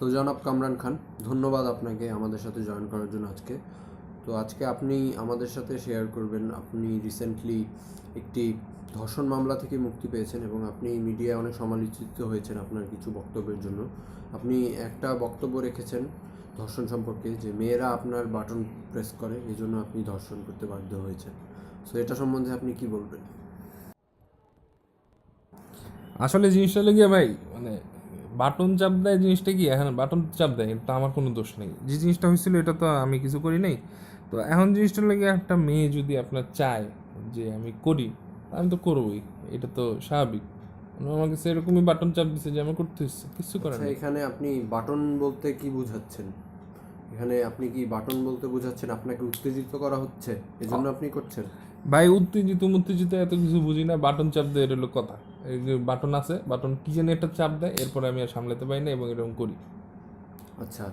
তো জনাব কামরান খান, ধন্যবাদ আপনাকে আমাদের সাথে জয়েন করার জন্য আজকে। তো আজকে আপনি আমাদের সাথে শেয়ার করবেন, আপনি রিসেন্টলি একটি ধর্ষণ মামলা থেকে মুক্তি পেয়েছেন এবং আপনি মিডিয়ায় অনেক সমালোচিত হয়েছেন আপনার কিছু বক্তব্যের জন্য। আপনি একটা বক্তব্য রেখেছেন ধর্ষণ সম্পর্কে যে মেয়েরা আপনার বাটন প্রেস করে, এই জন্য আপনি ধর্ষণ করতে বাধ্য হয়েছেন। সো এটা সম্বন্ধে আপনি কি বলবেন? আসলে জিনিসটা লেগে ভাই মানে বাটন চাপ দেয় জিনিসটা কি? এখন বাটন চাপ দেয় এটা আমার কোনো দোষ নেই। যে জিনিসটা হয়েছিল এটা তো আমি কিছু করি নাই। তো এখন জিনিসটা লেগে একটা মেয়ে যদি আপনার চায় যে আমি করি আমি তো করবোই এটা তো স্বাভাবিক। মানে আমাকে সেরকমই বাটন চাপ দিছে যে আমার করতে হচ্ছে কিছু করার আচ্ছা নেই। এখানে আপনি বাটন বলতে কি বুঝাচ্ছেন? এখানে আপনি কি বাটন বলতে বুঝাচ্ছেন? আপনাকে উত্তেজিত করা হচ্ছে? এজন্য আপনি করছেন? ভাই উত্তেজিত উত্তেজিত এত কিছু বুঝি না বাটন চাপ দেয় হলো কথা। বাটন আছে বাটন কি যেন একটা চাপ দেয় এরপরে আমি আর সামলাতে পারি না এবং এরকম করি। আচ্ছা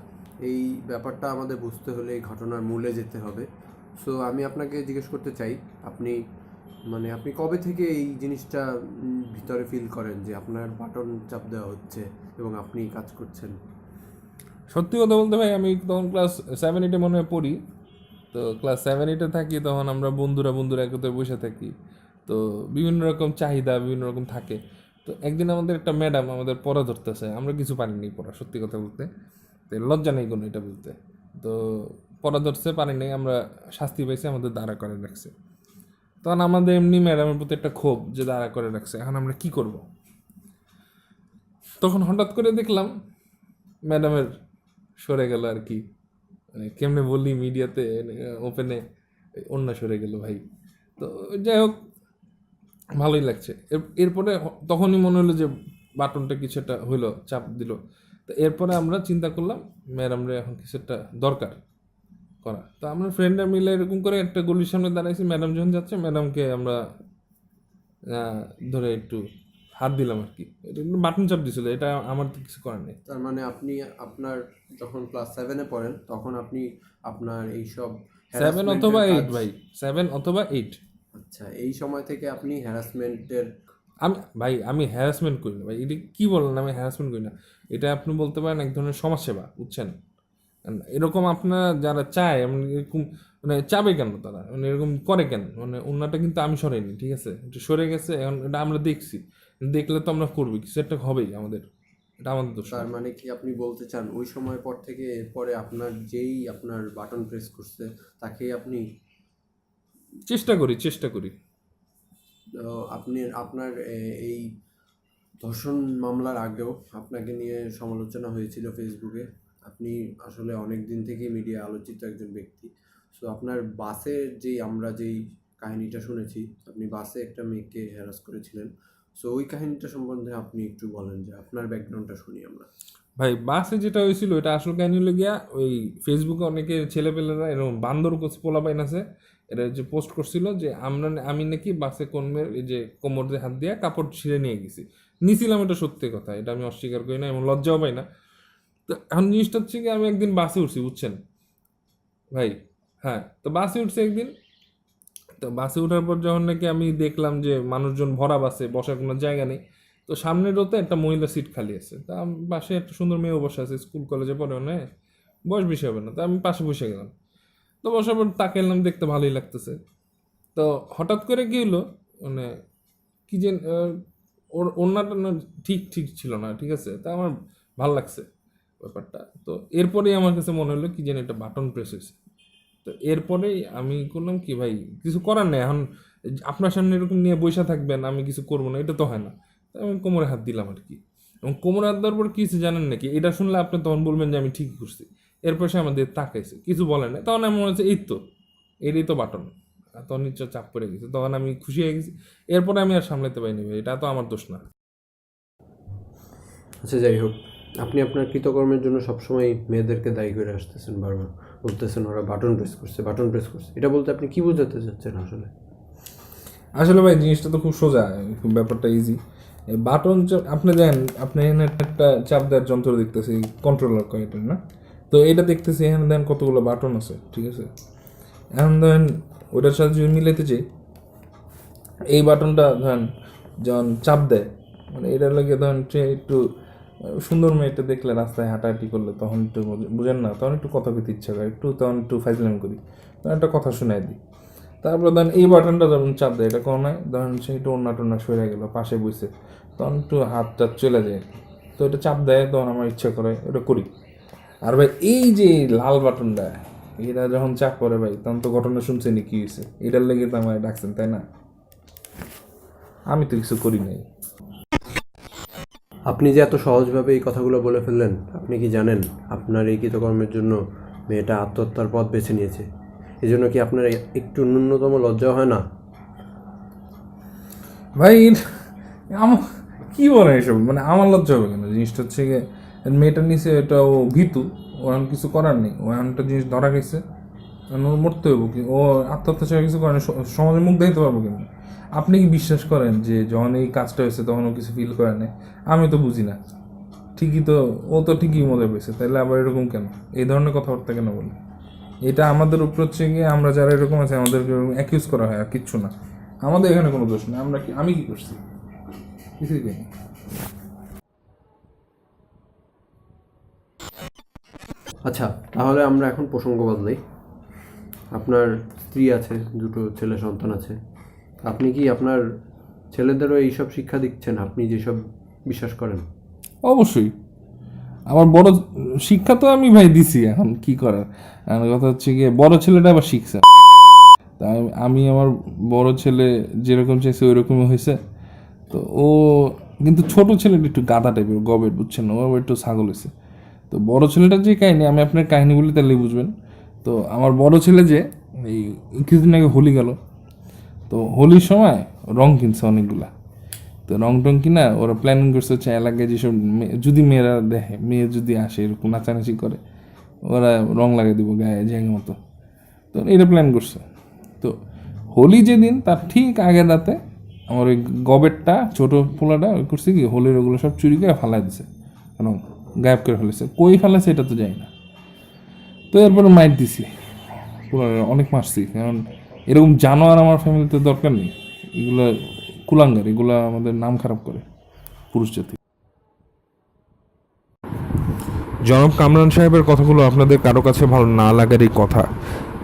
এই ব্যাপারটা আমাদের বুঝতে হলে এই ঘটনার মূলে যেতে হবে। সো আমি আপনাকে জিজ্ঞেস করতে চাই আপনি মানে আপনি কবে থেকে এই জিনিসটা ভিতরে ফিল করেন যে আপনার বাটন চাপ দেওয়া হচ্ছে এবং আপনি কাজ করছেন? সত্যি কথা বলতে ভাই আমি তখন ক্লাস সেভেন এইটে মনে হয় পড়ি। তো ক্লাস সেভেন এইটে থাকি তখন আমরা বন্ধুরা বন্ধুরা একত্রে বসে থাকি। তো বিভিন্ন রকম চাহিদা, বিভিন্ন রকম থাকে। তো একদিন আমাদের একটা ম্যাডাম আমাদের পড়া ধরতেছে, আমরা কিছু পারিনি পড়া, সত্যি কথা বলতে। তো লজ্জা নেই কোনো এটা বলতে। তো পড়া ধরছে, পারি নাই, আমরা শাস্তি পাইছি, আমাদের দাঁড়া করে রাখছে। তখন আমাদের এমনি ম্যাডামের প্রতি একটা ক্ষোভ যে দাঁড়া করে রাখছে, এখন আমরা কি করব? তখন হঠাৎ করে দেখলাম ম্যাডামের সরে গেল আর কি। মানে কেমনে বললি মিডিয়াতে ওপেনে অন্য সরে গেল ভাই। তো যাই হোক ভালোই লাগছে। এর- এরপরে তখনই মনে হলো যে বাটনটা কিছু একটা হইল চাপ দিল। তো এরপরে আমরা চিন্তা করলাম ম্যাডামরে এখন কিছু একটা দরকার করা। তো আমরা ফ্রেন্ডরা মিলে এরকম করে একটা গলির সামনে দাঁড়াইছি ম্যাডাম যখন যাচ্ছে ম্যাডামকে আমরা ধরে একটু হাত দিলাম আর কি এটা বাটন চাপ দিছিল এটা আমার তো কিছু করার নেই। তার মানে আপনি আপনার যখন ক্লাস সেভেনে পড়েন তখন আপনি আপনার এইসব সেভেন অথবা এইট ভাই সেভেন অথবা এইট আচ্ছা এই সময় থেকে আপনি হ্যারাসমেন্টের আমি ভাই আমি হ্যারাসমেন্ট করি না। ভাই এটা কি বলেন? আমি হ্যারাসমেন্ট করি না। এটা আপনি বলতে পারেন এক ধরনের সমাজসেবা বুঝছেন? এরকম আপনারা যারা চায় এমন এরকম মানে চাবে কেন তারা? মানে এরকম করে কেন? মানে অন্যটা কিন্তু আমি সরাইনি ঠিক আছে? এটা সরে গেছে এখন এটা আমরা দেখছি। দেখলে তো আমরা করব কিছু একটা হবেই আমাদের। এটা আমাদের দোষ। তার মানে কি আপনি বলতে চান ওই সময় পর থেকে এরপরে আপনার যেই আপনার বাটন প্রেস করছে তাকেই আপনি চেষ্টা করি চেষ্টা করি। আপনি আপনার এই ধর্ষণ মামলার আগেও আপনাকে নিয়ে সমালোচনা হয়েছিল ফেসবুকে। আপনি আসলে অনেক দিন থেকেই মিডিয়া আলোচিত একজন ব্যক্তি। সো আপনার বাসে যেই আমরা যেই কাহিনীটা শুনেছি আপনি বাসে একটা মেয়েকে হ্যারাস করেছিলেন। সো ওই কাহিনীটা সম্বন্ধে আপনি একটু বলেন যে আপনার ব্যাকগ্রাউন্ডটা শুনি আমরা। ভাই বাসে যেটা হয়েছিল এটা আসল কাহিনী হলো গিয়া ওই ফেসবুকে অনেকে ছেলেপেলেরা এরকম বান্দর কোচ পোলা পাইন আছে এটা যে পোস্ট করছিল যে আমরা আমি নাকি বাসে কর্মের এই যে কোমর দিয়ে হাত দিয়ে কাপড় ছিঁড়ে নিয়ে গেছি। নিছিলাম এটা সত্যি কথা, এটা আমি অস্বীকার করি না এবং লজ্জাও পাই না। তো এখন জিনিসটা হচ্ছে কি, আমি একদিন বাসে উঠছি, বুঝছেন? ভাই হ্যাঁ তো বাসে উঠছি একদিন। তো বাসে ওঠার পর যখন নাকি আমি দেখলাম যে মানুষজন ভরা বাসে, বসার কোনো জায়গা নেই, তো সামনের রোতে একটা মহিলা সিট খালি আছে। তা পাশে একটা সুন্দর মেয়েও বসে আছে, স্কুল, কলেজে পড়ে না বয়স বেশি হবে না, তা আমি পাশে বসে গেলাম। তো তাকে এলাম, দেখতে ভালোই লাগতেছে। তো হঠাৎ করে কি হলো মানে কি যে ওর ওনাটা না ঠিক ঠিক ছিল না, ঠিক আছে? তা আমার ভালো লাগছে ব্যাপারটা। তো এরপরেই আমার কাছে মনে হলো, কি যেন একটা বাটন প্রেস হয়েছে। তো এরপরেই আমি করলাম কি, ভাই, কিছু করার নেই, এখন আপনার সামনে এরকম নিয়ে বসে থাকবেন, আমি কিছু করব না, এটা তো হয় না। আমি কোমরে হাত দিলাম আর কি। এবং কোমরে হাত দেওয়ার পর কিছু জানেন নাকি? এটা শুনলে আপনি তখন বলবেন যে আমি ঠিক করছি। এরপর সে আমাদের তাকাইছে। কিছু বলে না তখন আমি মনে হচ্ছে এই তো এটাই তো বাটন। তখন নিশ্চয় চাপ পড়ে গেছে। তখন আমি খুশি হয়ে গেছি। এরপরে আমি আর সামলাতে পারিনি এটা তো আমার দোষ না। আচ্ছা যাই হোক। আপনি আপনার কৃতকর্মের জন্য সবসময় মেয়েদেরকে দায়ী করে আসতেছেন বারবার। বলতেছেন ওরা বাটন প্রেস করছে বাটন প্রেস করছে। এটা বলতে আপনি কি বোঝাতে চাচ্ছেন আসলে? আসলে ভাই জিনিসটা তো খুব সোজা। ব্যাপারটা ইজি বাটন আপনি দেন আপনি এখানে একটা চাপ দেওয়ার যন্ত্র দেখতেছি কন্ট্রোলার কয় এটা না? তো এটা দেখতেছি, এখানে দেন কতগুলো বাটন আছে, ঠিক আছে? এখন ধরেন ওটার সাথে যদি মিলাইতে চাই এই বাটনটা ধরেন যখন চাপ দেয় মানে এটার লাগে ধরেন একটু সুন্দর মেয়েটা দেখলে রাস্তায় হাঁটাহাঁটি করলে তখন একটু বুঝ- বুঝেন না, তখন একটু কথা পেতে ইচ্ছা করে, একটু তখন একটু ফাইজলামি করি তখন একটা কথা শোনাই দিই। তারপরে ধরেন এই বাটনটা যখন চাপ দেয়, এটা কোনো নয় ধরেন সে একটু অন্য টন্না সরে গেল, পাশে বসে তখন একটু হাত চলে যায়। তো এটা চাপ দেয়, তখন আমার ইচ্ছা করে এটা করি। আর ভাই এই যে লাল বাটনটা এটা যখন চাপ করে ভাই তখন তো ঘটনা শুনছেনি কি হয়েছে? এটার লেগে তো আমার ডাকছেন তাই না? আমি তো কিছু করি নাই। আপনি যে এত সহজভাবে এই কথাগুলো বলে ফেললেন আপনি কি জানেন আপনার এই কৃতকর্মের জন্য মেয়েটা আত্মহত্যার পথ বেছে নিয়েছে? এই জন্য কি আপনার একটু ন্যূনতম লজ্জা হয় না? ভাই আমার কি বলে এসব? মানে আমার লজ্জা হবে কেন? জিনিসটা হচ্ছে গিয়ে মেয়েটার নিচে এটা ও ভীতু ও এখন কিছু করার নেই, ও এমনটা জিনিস ধরা গেছে। ওর মরতে হইব কি? ও আত্মহত্যা ছাড়া কিছু করে না সমাজের মুখ দেখতে পারব কিন্তু আপনি কি বিশ্বাস করেন যে যখন এই কাজটা হয়েছে তখন ও কিছু ফিল করে না আমি তো বুঝি না। ঠিকই তো, ও তো ঠিকই মনে পেয়েছে তাহলে আবার এরকম কেন? এই ধরনের কথাবার্তা কেন বলি? এটা আমাদের উপর হচ্ছে গিয়ে আমরা যারা এরকম আছে, আমাদেরকে অ্যাকিউজ করা হয় আর কিচ্ছু না। আমাদের এখানে কোনো দোষ নেই, আমরা কি আমি কি করছি? কিছুই করিনি। আচ্ছা তাহলে আমরা এখন প্রসঙ্গ বদলাই। আপনার স্ত্রী আছে, দুটো ছেলে সন্তান আছে। আপনি কি আপনার ছেলেদেরও এইসব শিক্ষা দিচ্ছেন? আপনি যেসব বিশ্বাস করেন। অবশ্যই। আমার বড় শিক্ষা তো আমি ভাই দিছি এখন, কি করার? কথা হচ্ছে গিয়ে, বড় ছেলেটা আবার শিখছে। তাই আমি আমার বড় ছেলে যেরকম চাইছে ওই রকমই হয়েছে। তো ও, কিন্তু ছোট ছেলেটা একটু গাদা টাইপের গবেট, বুঝছেন? ও একটু ছাগল হয়েছে। তো বড় ছেলেটার যে কাহিনী, আমি আপনার কাহিনীগুলি তাহলে বুঝবেন। তো আমার বড় ছেলে যে, এই কিছুদিন আগে হোলি গেল। তো হোলির সময় রং কিনছে অনেকগুলা। তো রং টং কিনা ওরা প্ল্যানিং করছে, হচ্ছে এলাকায় যেসব যদি মেয়েরা দেখে, মেয়ে যদি আসে, এরকম নাচানাচি করে, ওরা রং লাগিয়ে দিব গায়ে জায়গা মতো। তো এটা প্ল্যান করছে। তো হোলি যেদিন, তার ঠিক আগের রাতে আমার ওই গবেরটা ছোটো পোলাটা করছে কি, হোলির ওগুলো সব চুরি করে ফালাই দিছে রং। গায়েব করে ফেলেছে। কই ফেলেছে এটা তো যাই না। তো এরপরে মাইট দিছি। অনেক মারছি। কারণ এরকম জানোয়ার আমার ফ্যামিলিতে দরকার নেই। এগুলো কুলাঙ্গার, এগুলো আমাদের নাম খারাপ করে পুরুষ জাতি। জনাব কামরান সাহেবের কথাগুলো আপনাদের কারও কাছে ভালো না লাগারই কথা।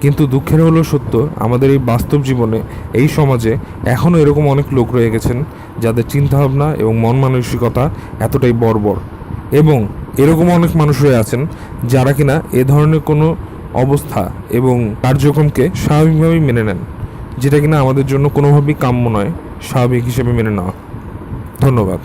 কিন্তু দুঃখের হলো সত্য, আমাদের এই বাস্তব জীবনে, এই সমাজে এখনও এরকম অনেক লোক রয়ে গেছেন, যাদের চিন্তাভাবনা এবং মন মানসিকতা এতটাই বর্বর। এবং এরকম অনেক মানুষ রয়ে আছেন যারা কিনা এ ধরনের কোনো অবস্থা এবং কার্যক্রমকে স্বাভাবিকভাবেই মেনে নেন, যেটা কিনা আমাদের জন্য কোনোভাবেই কাম্য নয়, স্বাভাবিক হিসেবে মেনে নেওয়া। ধন্যবাদ।